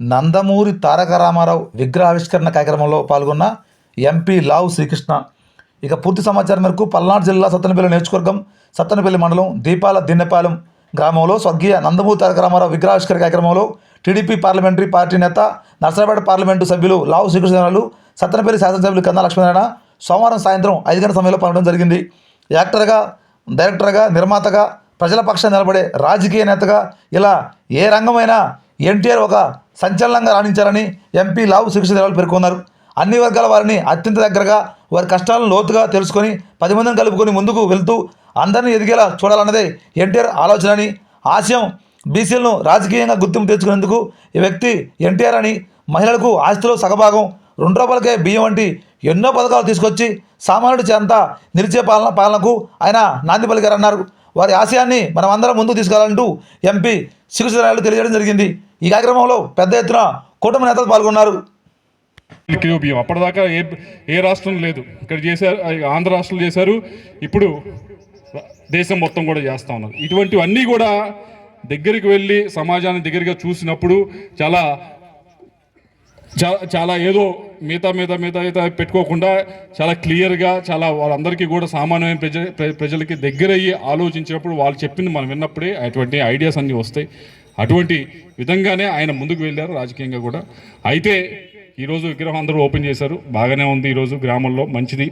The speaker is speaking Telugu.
నందమూరి తారక రామారావు విగ్రహావిష్కరణ కార్యక్రమంలో పాల్గొన్న ఎంపీ లావు శ్రీకృష్ణ. ఇక పూర్తి సమాచారం మేరకు పల్నాడు జిల్లా సత్తనపల్లి నియోజకవర్గం సత్తనపల్లి మండలం దీపాల దిన్నెపాలెం గ్రామంలో స్వర్గీయ నందమూరి తారక రామారావు విగ్రహావిష్కరణ కార్యక్రమంలో టీడీపీ పార్లమెంటరీ పార్టీ నేత నర్సరాపేట పార్లమెంటు సభ్యులు లావు శ్రీకృష్ణరాలు సత్తనపల్లి శాసనసభ్యులు కన్నా లక్ష్మీనారాయణ సోమవారం సాయంత్రం ఐదు గంటల సమయంలో పాల్గొనడం జరిగింది. యాక్టర్గా డైరెక్టర్గా నిర్మాతగా ప్రజల పక్షాన్ని నిలబడే రాజకీయ నేతగా ఇలా ఏ రంగమైనా ఎన్టీఆర్ ఒక సంచలనంగా రాణించారని ఎంపీ లావు శ్రీకృష్ణదేవాలు పేర్కొన్నారు. అన్ని వర్గాల వారిని అత్యంత దగ్గరగా వారి కష్టాలను లోతుగా తెలుసుకొని పది మందిని కలుపుకొని ముందుకు వెళ్తూ అందరినీ ఎదిగేలా చూడాలన్నదే ఎన్టీఆర్ ఆలోచన అని ఆశయం బీసీలను రాజకీయంగా గుర్తింపు తెచ్చుకునేందుకు ఈ వ్యక్తి ఎన్టీఆర్ అని మహిళలకు ఆస్తిలో సగభాగం రెండు రూపాయలకే బియ్యం వంటి ఎన్నో పథకాలు తీసుకొచ్చి సామాన్యుడి చేంత నిలిచే పాలన పాలనకు ఆయన నాంది పలికారన్నారు. వారి ఆశయాన్ని మనం అందరం ముందుకు తీసుకెళ్ళాలంటూ ఎంపీ శ్రీకృష్ణరాయలు తెలియజేయడం జరిగింది. ఈ కార్యక్రమంలో పెద్ద ఎత్తున కూటమి నేతలు పాల్గొన్నారు. కిలో బియ్యం అప్పటిదాకా ఏ ఏ రాష్ట్రం లేదు. ఇక్కడ చేశారు ఆంధ్ర రాష్ట్రంలో చేశారు. ఇప్పుడు దేశం మొత్తం కూడా చేస్తూ ఉన్నారు ఇటువంటివన్నీ కూడా దగ్గరికి వెళ్ళి సమాజాన్ని దగ్గరగా చూసినప్పుడు చాలా చాలా ఏదో మిగతా మిగతా మిగతా మిగతా పెట్టుకోకుండా చాలా క్లియర్గా చాలా వాళ్ళందరికీ కూడా సామాన్యమైన ప్రజ ప్రజలకి దగ్గరయ్యి ఆలోచించినప్పుడు వాళ్ళు చెప్పింది మనం విన్నప్పుడే అటువంటి ఐడియాస్ అన్నీ వస్తాయి. అటువంటి విధంగానే ఆయన ముందుకు వెళ్ళారు రాజకీయంగా కూడా. అయితే ఈరోజు విగ్రహం అందరూ ఓపెన్ చేశారు. బాగానే ఉంది ఈరోజు గ్రామంలో. మంచిది.